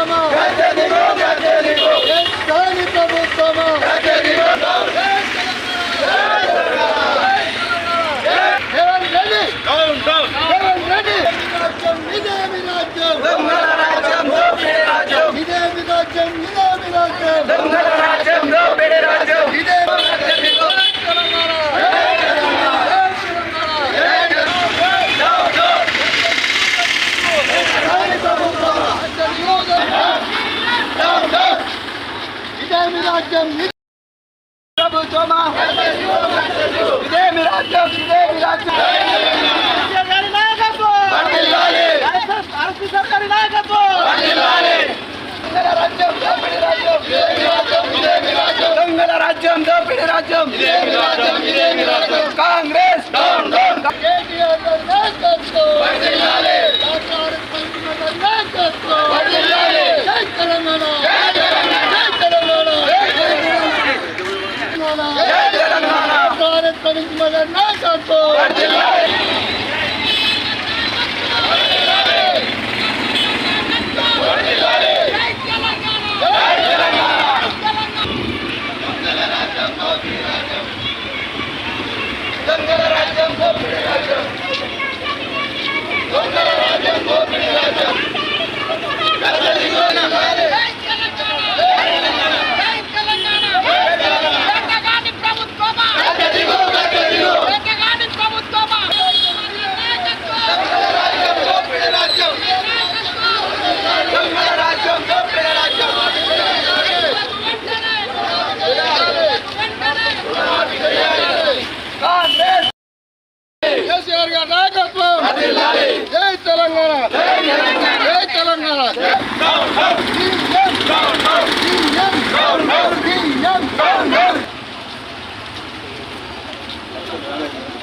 ప్రభుత్వమా స్థాని ప్రభుత్వమా జగన్ రెడ్డి జగన్ రెడ్డి రాజ్యం ఇదేమి రాజ్యం ఇదేమి రాజ్యం ఇదేమి రాజ్యం ఇదే తెలంగాణ స్థాని ప్రభుత్వమా ఇదేమి రాజ్యం ఇది ప్రభుత్వమా ఇదేమి రాజ్యం ఇదేమి రాజ్యం వర్ధిల్లాలి. దొంగల రాజ్యం దోపిడీ రాజ్యం ఇదేమి రాజ్యం ఇదేమి రాజ్యం దొంగల రాజ్యం దోపిడీ రాజ్యం కాంగ్రెస్. కాంగ్రెస్ పంచుకున్న నాయకత్వం వర్ధిల్లాలి. జై తెలంగాణ జై తెలంగాణ జై తెలంగాణ కాంగ్రెస్ పంచుకున్న నాయకత్వం వర్ధిల్లాలి. దొంగల రాజ్యం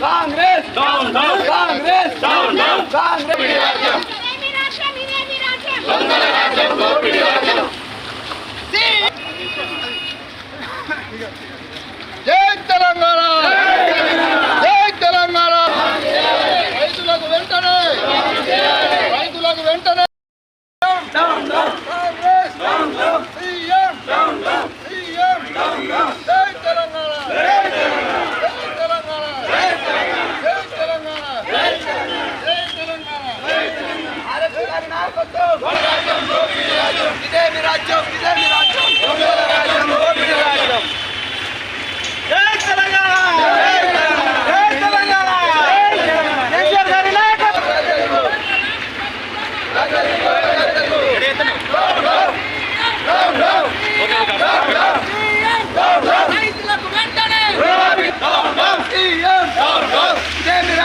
కాంగ్రెస్ కాంగ్రెస్ కాంగ్రెస్ జై తెలంగాణ జై తెలంగాణ రైతులకు వెంటనే రైతులకు వెంటనే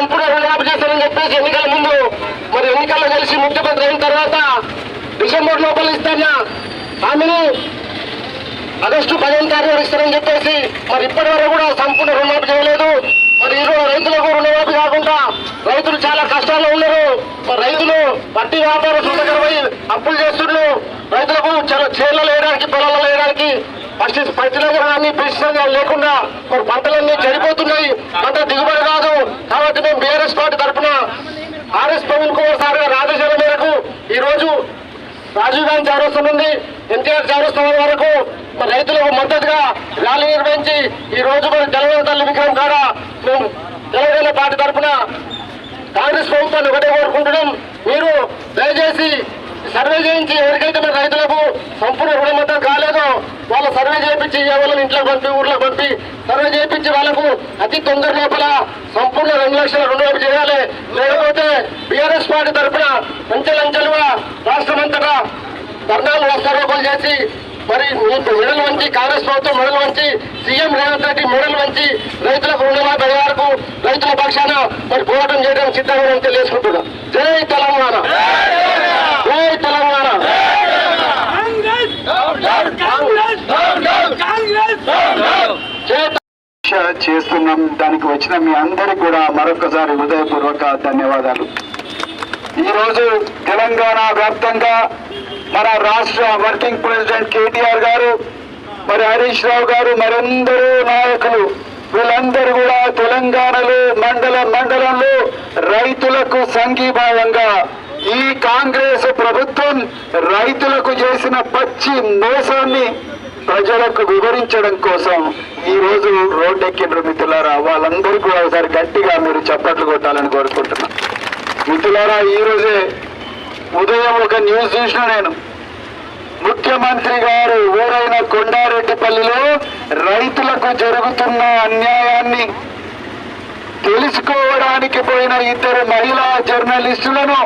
లక్షల సంపూర్ణ రుణమాఫీ చేస్తారని చెప్పేసి ఎన్నికల ముందు మరి ఎన్నికల్లో కలిసి ముఖ్యమంత్రి అయిన తర్వాత డిసెంబర్ లోపల ఇస్తాన? హామీని ఆగస్టు పదిహేను తారీఖు ఇస్తారని చెప్పేసి మరి ఇప్పటి వరకు కూడా సంపూర్ణ రుణమాఫీ చేయలేదు. మరి ఈరోజు రైతులకు రుణమాఫీ కాకుండా రైతులు చాలా కష్టాల్లో ఉన్నారు. మరి రైతులు పట్టి వ్యాపారస్తుల దగ్గర పోయి అప్పులు చేస్తున్నారు. రైతులకు చాలా చేళ్ళలో వేయడానికి పొలాల్లో వేయడానికి కానీ పిచ్చినగర్ లేకుండా మరి పంటలన్నీ చెడిపోతున్నాయి. పంట దిగుబడి రాదు. కాబట్టి మేము బీఆర్ఎస్ పార్టీ తరఫున ఆర్ఎస్ పవన్ కుమార్ సార్ గారి ఆదేశాల మేరకు ఈ రోజు రాజీవ్ గాంధీ చౌరస్తా నుండి ఎన్టీఆర్ చౌరస్తా వరకు మరి రైతులకు మద్దతుగా ర్యాలీ నిర్వహించి ఈ రోజు మరి తెలంగాణ తల్లి విగ్రహం కాడ మేము తెలంగాణ పార్టీ తరఫున కాంగ్రెస్ ప్రభుత్వాన్ని ఒకటే కోరుకుంటున్నాం. మీరు దయచేసి సర్వే చేయించి ఎవరికైతే మన రైతులకు సంపూర్ణ రుణమద్దతు కాలేదో వాళ్ళ సర్వే చేయించి ఎవరిని ఇంట్లో పంపి ఊర్లో పంపి సర్వే చేయించి వాళ్ళకు అతి తొందర లోపల సంపూర్ణ రెండు లక్షల రుణమాఫీ చేయాలి. లేకపోతే బీఆర్ఎస్ పార్టీ తరఫున అంచెలంచెలుగా రాష్ట్రమంతటా ధర్నాలు వస్తారోపలు చేసి మరి మెడల్ వంచి కాంగ్రెస్ ప్రభుత్వం మెడల్ వంచి సీఎం రేవంత్ రెడ్డి మెడల్ వంచి రైతులకు రుణమాఫీ వరకు రైతుల పక్షాన మరి పోరాటం చేయడం సిద్ధంగా తెలియజేసుకుంటున్నాం. జై తెలంగాణ! జై తెలంగాణ! చేస్తున్నాం. దానికి వచ్చిన మీ అందరికి కూడా మరొకసారి హృదయపూర్వక ధన్యవాదాలు. ఈరోజు తెలంగాణ వ్యాప్తంగా మన రాష్ట్ర వర్కింగ్ ప్రెసిడెంట్ కేటీఆర్ గారు మరి హరీష్ రావు గారు మరెందరూ నాయకులు వీళ్ళందరూ కూడా తెలంగాణలో మండల మండలంలో రైతులకు సంఘీభావంగా ఈ కాంగ్రెస్ ప్రభుత్వం రైతులకు చేసిన పచ్చి మోసాన్ని ప్రజలకు వివరించడం కోసం ఈ రోజు రోడ్డెక్కిండ్రు మిత్రులారా. వాళ్ళందరికీ కూడా ఒకసారి గట్టిగా మీరు చప్పట్లు కొట్టాలని కోరుకుంటున్నా. మిత్రులారా ఈ రోజే ఉదయం ఒక న్యూస్ చూసిన నేను. ముఖ్యమంత్రి గారు ఊరైన కొండారెడ్డిపల్లిలో రైతులకు జరుగుతున్న అన్యాయాన్ని తెలుసుకోవడానికి పోయిన ఇద్దరు మహిళా జర్నలిస్టులను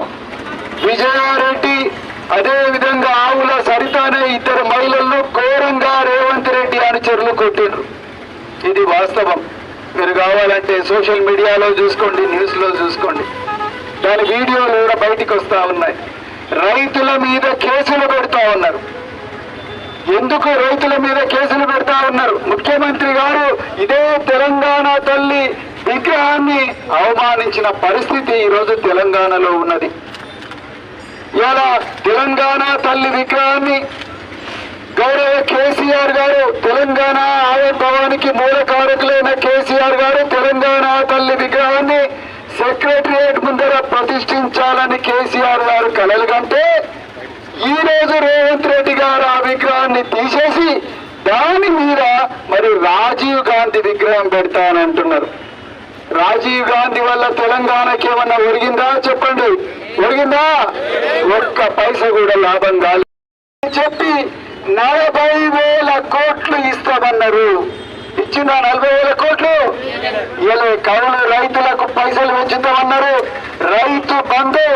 విజయారెడ్డి అదేవిధంగా ఆవుల సరిత అనే ఇద్దరు మహిళలను ఘోరంగా రేవంత్ రెడ్డి అనుచరులు కొట్టిండ్రు. ఇది వాస్తవం. మీరు కావాలంటే సోషల్ మీడియాలో చూసుకోండి న్యూస్లో చూసుకోండి. దాని వీడియోలు కూడా బయటికి వస్తూ ఉన్నాయి. రైతుల మీద కేసులు పెడతా ఉన్నారు. ఎందుకు రైతుల మీద కేసులు పెడతా ఉన్నారు? ముఖ్యమంత్రి గారు ఇదే తెలంగాణ తల్లి విగ్రహాన్ని అవమానించిన పరిస్థితి ఈరోజు తెలంగాణలో ఉన్నది. ఇలా తెలంగాణ తల్లి విగ్రహాన్ని గౌరవ కేసీఆర్ గారు తెలంగాణ ఆవిర్భావానికి మూల కారకులైన కేసీఆర్ గారు తెలంగాణ తల్లి విగ్రహాన్ని సెక్రటరియట్ ముందర ప్రతిష్ఠించాలని కేసీఆర్ గారు కలలుగంటే ఈ రోజు రేవంత్ రెడ్డి గారు ఆ విగ్రహాన్ని తీసేసి దాని మీద మరి రాజీవ్ గాంధీ విగ్రహం పెడతానంటున్నారు రాజీవ్ గాంధీ వల్ల తెలంగాణకి ఏమన్నా ఒరిగిందా చెప్పండి. ఒరిగిందా? ఒక్క పైస కూడా లాభం కాలేదు చెప్పి నలభై వేల కోట్లు ఇస్తామన్నారు. ఇచ్చిందా నలభై వేల కోట్లు? ఇలా కౌలు రైతులకు పైసలు పెంచుతామన్నారు రైతు బంధు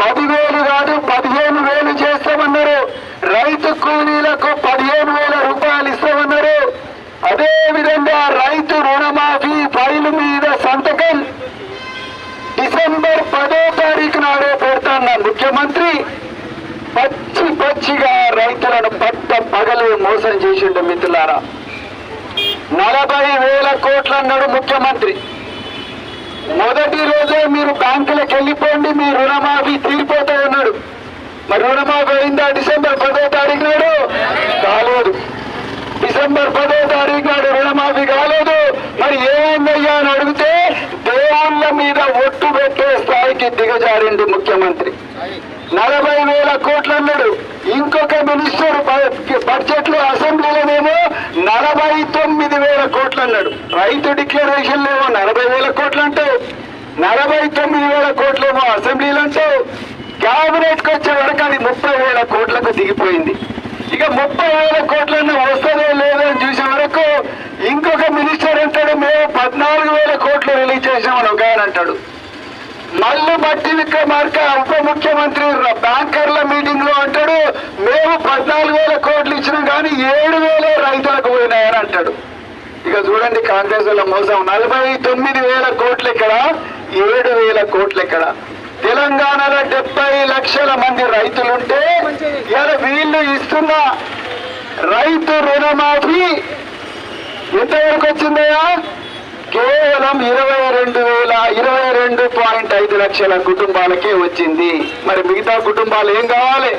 పదివేలు కాదు పదిహేను వేలు చేస్తామన్నారు రైతు కూలీలకు పదిహేను వేల రూపాయలు ఇస్తామన్నారు అదే విధంగా రైతు రుణమాఫీ ఫైలు మీద సంతకం డిసెంబర్ పదో తారీఖు నాడే పెడతాన్న ముఖ్యమంత్రి పచ్చి పచ్చిగా రైతులను పట్ట పగలు మోసం చేసిండు మిత్రులారా. నలభై వేల కోట్లు అన్నాడు ముఖ్యమంత్రి. మొదటి రోజే మీరు బ్యాంకులకు వెళ్ళిపోండి మీ రుణమాఫీ తీరిపోతా ఉన్నాడు. మరి రుణమాఫీ అయిందా? డిసెంబర్ పదో తారీఖు నాడు కాలేదు. డిసెంబర్ పదో తారీఖు నాడు రుణమాఫీ కాలేదు. మరి ఏమైందయ్యా అని అడిగితే దేవుళ్ళ మీద ఒట్టు పెట్టే స్థాయికి దిగజారిండు ముఖ్యమంత్రి. నలభై వేల కోట్లు అన్నాడు ఇంకొక మినిస్టర్ బడ్జెట్లో అసెంబ్లీలోనేమో నలభై తొమ్మిది వేల కోట్లు అన్నాడు. రైతు డిక్లరేషన్ ఏమో నలభై వేల కోట్లు అంటావు నలభై తొమ్మిది వేల కోట్లేమో అసెంబ్లీలు అంటావు క్యాబినెట్కు వచ్చే వరకు అది ముప్పై వేల కోట్లకు దిగిపోయింది. ఇక ముప్పై వేల కోట్లన్నా వస్తుందో లేదో అని చూసే వరకు ఇంకొక మినిస్టర్ అంటాడు మేము పద్నాలుగు వేల కోట్లు రిలీజ్ చేసామని ఒక ఆయన అంటాడు. మల్లు బట్టి విక్రమార్క ఉప ముఖ్యమంత్రి బ్యాంకర్ల మీటింగ్లో అంటాడు మేము పద్నాలుగు వేల కోట్లు ఇచ్చినాం కానీ ఏడు వేలే రైతులకు పోయినాయని అంటాడు. ఇక చూడండి కాంగ్రెస్ వాళ్ళ మోసం. నలభై తొమ్మిది వేల కోట్లు ఇక్కడ ఏడు వేల కోట్లు ఇక్కడ తెలంగాణలో డెబ్బై లక్షల మంది రైతులుంటే ఇలా వీళ్ళు ఇస్తున్న రైతు రుణమాఫీ ఎంతవరకు వచ్చిందయ్యా? కేవలం ఇరవై రెండు వేల ఇరవై రెండు పాయింట్ ఐదు లక్షల కుటుంబాలకే వచ్చింది. మరి మిగతా కుటుంబాలు ఏం కావాలి?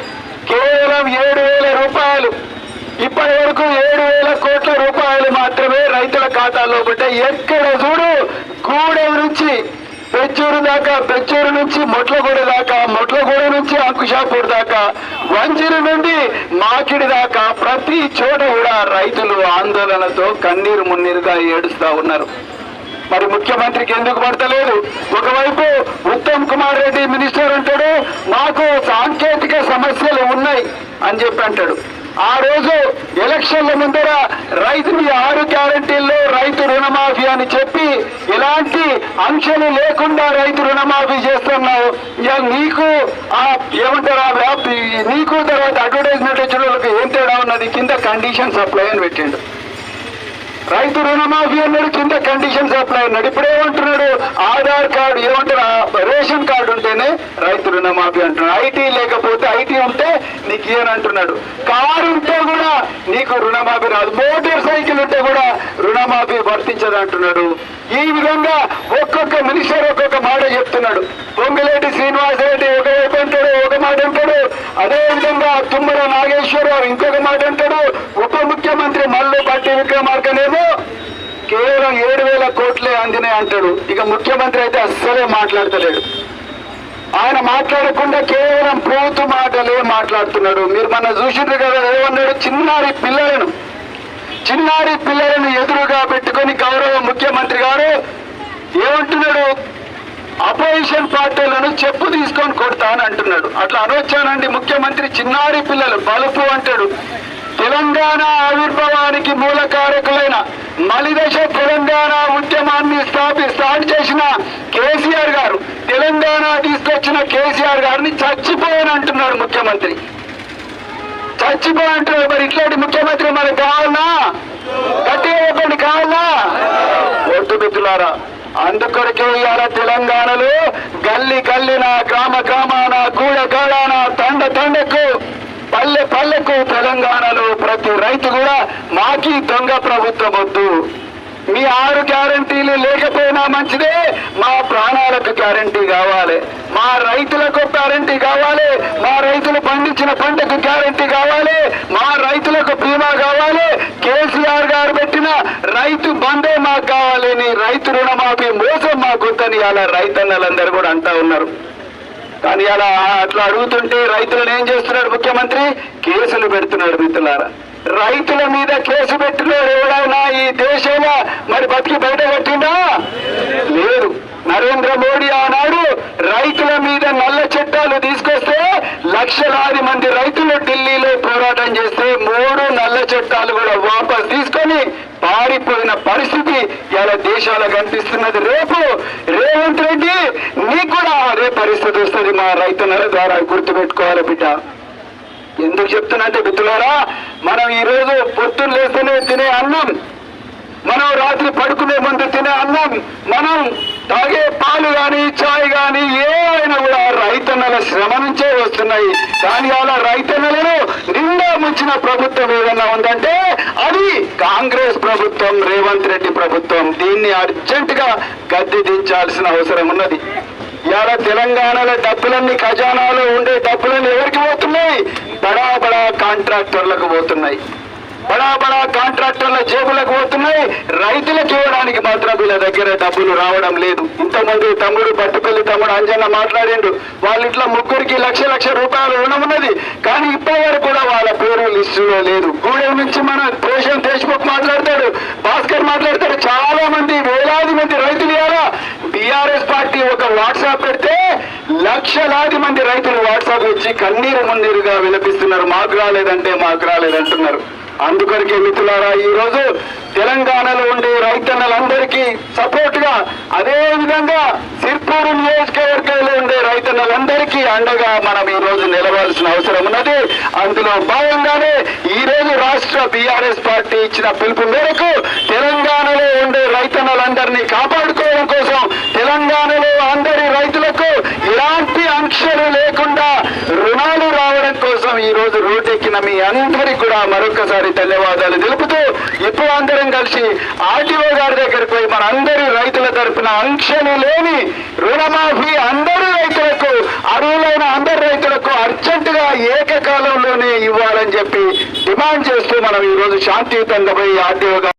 కేవలం ఏడు వేల రూపాయలు. ఇప్పటి వరకు ఏడు వేల కోట్ల రూపాయలు మాత్రమే రైతుల ఖాతాలో పడ్డాయి ఎక్కడ చూడు? గూడెం నుంచి పెచ్చూరు దాకా పెచ్చూరు నుంచి మొట్లగూడ దాకా మొట్లగూడ నుంచి అంకుషాపూర్ దాకా వంజిరి నుండి మాకిడి దాకా ప్రతి చోట కూడా రైతులు ఆందోళనతో కన్నీరు మున్నీరుగా ఏడుస్తా ఉన్నారు. మరి ముఖ్యమంత్రికి ఎందుకు పడతలేదు? ఒకవైపు ఉత్తమ్ కుమార్ రెడ్డి మినిస్టర్ అంటాడు మాకు సాంకేతిక సమస్యలు ఉన్నాయి అని చెప్పి అంటాడు. ఆ రోజు ఎలక్షన్ల ముందర రైతుని ఆరు గ్యారంటీల్లో రైతు రుణమాఫీ అని చెప్పి ఎలాంటి అంశాలు లేకుండా రైతు రుణమాఫీ చేస్తున్నావు? ఇక నీకు ఆ ఏమంటారు ఆ వ్యాప్తి నీకు తర్వాత అడ్వర్టైజ్మెంట్ వచ్చిన వాళ్ళకి ఏం తేడా ఉన్నది? కింద కండిషన్ సప్లై అని పెట్టిండు. రైతు రుణమాఫీ అన్నాడు కింద కండిషన్ సప్లై అన్నాడు. ఇప్పుడు ఏమంటున్నాడు? ఆధార్ కార్డు ఏమంటారు? రేషన్ కార్డు ఉంటేనే రైతు రుణమాఫీ అంటున్నాడు. ఐటీ లేకపోతే ఐటీ ఉంటే నీకు ఏమని అంటున్నాడు? కారు ఉంటే కూడా నీకు రుణమాఫీ రాదు. మోటార్ సైకిల్ ఉంటే కూడా రుణమాఫీ వర్తించదు అంటున్నాడు. ఈ విధంగా ఒక్కొక్క మినిస్టర్ ఒక్కొక్క మాట చెప్తున్నాడు. పొంగిలేటి శ్రీనివాసరెడ్డి ఒకవైపు అంటాడు ఒక మాట అంటాడు. అదే విధంగా తుమ్మల నాగేశ్వరరావు ఇంకొక మాట అంటాడు. ఉప ముఖ్యమంత్రి మల్లు పట్టి విక్రమార్కనేమో కేవలం ఏడు వేల కోట్లే అందినాయి అంటాడు. ఇక ముఖ్యమంత్రి అయితే అస్సలే మాట్లాడతలేడు. ఆయన మాట్లాడకుండా కేవలం ప్రభుత్వ మాటలే మాట్లాడుతున్నాడు. మీరు మన చూసిండ్రు కదా ఏమన్నాడు? చిన్నారి పిల్లలను చిన్నారి పిల్లలను ఎదురుగా పెట్టుకొని గౌరవ ముఖ్యమంత్రి గారు ఏమంటున్నాడు? అపోజిషన్ పార్టీలను చెప్పు తీసుకొని కొడతా అని అంటున్నాడు. అట్లా అనొచ్చానండి ముఖ్యమంత్రి చిన్నారి పిల్లలు బలుపు అంటాడు. తెలంగాణ ఆవిర్భావానికి మూల కారకులైన మలిదశ తెలంగాణ ఉద్యమాన్ని స్థాపి స్టార్ట్ చేసిన కేసీఆర్ గారు తెలంగాణ తీసుకొచ్చిన కేసీఆర్ గారిని చచ్చిపోయని అంటున్నాడు ముఖ్యమంత్రి. చచ్చిపో అంటున్నాడు మరి ఇట్లాంటి ముఖ్యమంత్రి మనకు కావాలనా గట్టిగా చెప్పండి కావాలా? ఒట్టు మిత్రులారా అందుకొరకే ఇవాళ తెలంగాణలో గల్లి గల్లిన గ్రామ గ్రామాన గూడ గాడాన తండ తండకు పల్లె పల్లెకు తెలంగాణలో ప్రతి రైతు కూడా మాకి దొంగ ప్రభుత్వం వద్దు. మీ ఆరు గ్యారంటీలు లేకపోయినా మంచిదే. మా ప్రాణాలకు గ్యారంటీ కావాలి. మా రైతులకు గ్యారంటీ కావాలి. మా రైతులు పండించిన పంటకు గ్యారంటీ కావాలి. మా రైతులకు బీమా కావాలి. కేసీఆర్ గారు పెట్టిన రైతు బందే మాకు కావాలి. నీ రైతు రుణమాఫీ మోసం మాకుందని అలా రైతన్నలందరూ కూడా అంటా ఉన్నారు. కానీ అలా అట్లా అడుగుతుంటే రైతులను ఏం చేస్తున్నాడు ముఖ్యమంత్రి? కేసులు పెడుతున్నాడు మిత్రులారా. రైతుల మీద కేసు పెట్టినాడు ఎవడైనా ఈ దేశంలో మరి బతికి బయట పెట్టిందా? లేదు. నరేంద్ర మోడీ ఆనాడు రైతుల మీద నల్ల చట్టాలు తీసుకొస్తే లక్షలాది మంది రైతులు ఢిల్లీలో పోరాటం చేస్తే మూడు నల్ల చట్టాలు కూడా వాపస్ తీసుకొని పారిపోయిన పరిస్థితి ఇలా దేశాలకు కనిపిస్తున్నది. రేపు రేవంత్ రెడ్డి నీకు కూడా అదే పరిస్థితి వస్తుంది మా రైతుల ద్వారా గుర్తుపెట్టుకోవాలి బిడ్డ. ఎందుకు చెప్తున్నా అంటే మిత్రులారా మనం ఈ రోజు పొద్దున్న లేస్తేనే తినే అన్నం మనం రాత్రి పడుకునే ముందు తినే అన్నం మనం తాగే పాలు గాని చాయ్ గాని ఏవైనా కూడా రైతన్నల శ్రమ నుంచే వస్తున్నాయి. కానీ అలా రైతన్నలను నిండా ముంచిన ప్రభుత్వం ఏదన్నా ఉందంటే అది కాంగ్రెస్ ప్రభుత్వం రేవంత్ రెడ్డి ప్రభుత్వం. దీన్ని అర్జెంటుగా గద్దె దించాల్సిన అవసరం ఉన్నది. ఇవాళ తెలంగాణలో డబ్బులన్నీ ఖజానాలో ఉండే డబ్బులన్నీ ఎవరికి పోతున్నాయి? బడా బడా కాంట్రాక్టర్లకు పోతున్నాయి. బడా బడా కాంట్రాక్టర్ల జేబులకు పోతున్నాయి. రైతులకు ఇవ్వడానికి మాత్రం వీళ్ళ దగ్గర డబ్బులు రావడం లేదు. ఇంతమంది తమ్ముడు పట్టుపల్లి తమ్ముడు అంజన్న మాట్లాడిండు. వాళ్ళ ఇట్లా ముగ్గురికి లక్ష లక్ష రూపాయలు రుణం ఉన్నది. కానీ ఇప్పటి వరకు కూడా వాళ్ళ పేరు లిస్టులో లేదు. గూడెం నుంచి మన పోషణ్ దేశ్ముఖ్ మాట్లాడతాడు. భాస్కర్ మాట్లాడతాడు. చాలా మంది వేలాది మంది రైతులు ఇవ్వాలా టిఆర్ఎస్ పార్టీ ఒక వాట్సాప్ పెడితే లక్షలాది మంది రైతులు వాట్సాప్ ఇచ్చి కన్నీరు మున్నీరుగా విలపిస్తున్నారు. మాకు రాలేదంటే మాకు రాలేదంటున్నారు. అందుకొరకే మిత్రులారా ఈ రోజు తెలంగాణలో ఉండే రైతన్నలందరికీ సపోర్ట్గా అదే విధంగా సిర్పూరు నియోజకవర్గంలో ఉండే రైతన్నలందరికీ అండగా మనం ఈ రోజు నిలవాల్సిన అవసరం ఉన్నది. అందులో భాగంగానే ఈ రోజు రాష్ట్ర బీఆర్ఎస్ పార్టీ ఇచ్చిన పిలుపు మేరకు తెలంగాణలో ఉండే రైతన్నలందరినీ కాపాడు కోసం తెలంగాణలో అందరి రైతులకు ఎలాంటి ఆంక్షలు లేకుండా రుణాలు రావడం కోసం ఈ రోజు ఉన్న మీ అందరికి కూడా మరొకసారి ధన్యవాదాలు తెలుపుతూ ఇప్పుడు అందరం కలిసి ఆర్టీఓ గారి దగ్గరికి పోయి మన అందరి రైతుల తరపున ఆంక్షలు లేని రుణమాఫీ అందరి రైతులకు అర్హులైన అందరి రైతులకు అర్జెంటుగా ఏకకాలంలోనే ఇవ్వాలని చెప్పి డిమాండ్ చేస్తూ మనం ఈ రోజు శాంతియుతంగా పోయి ఆర్టీఓ గారు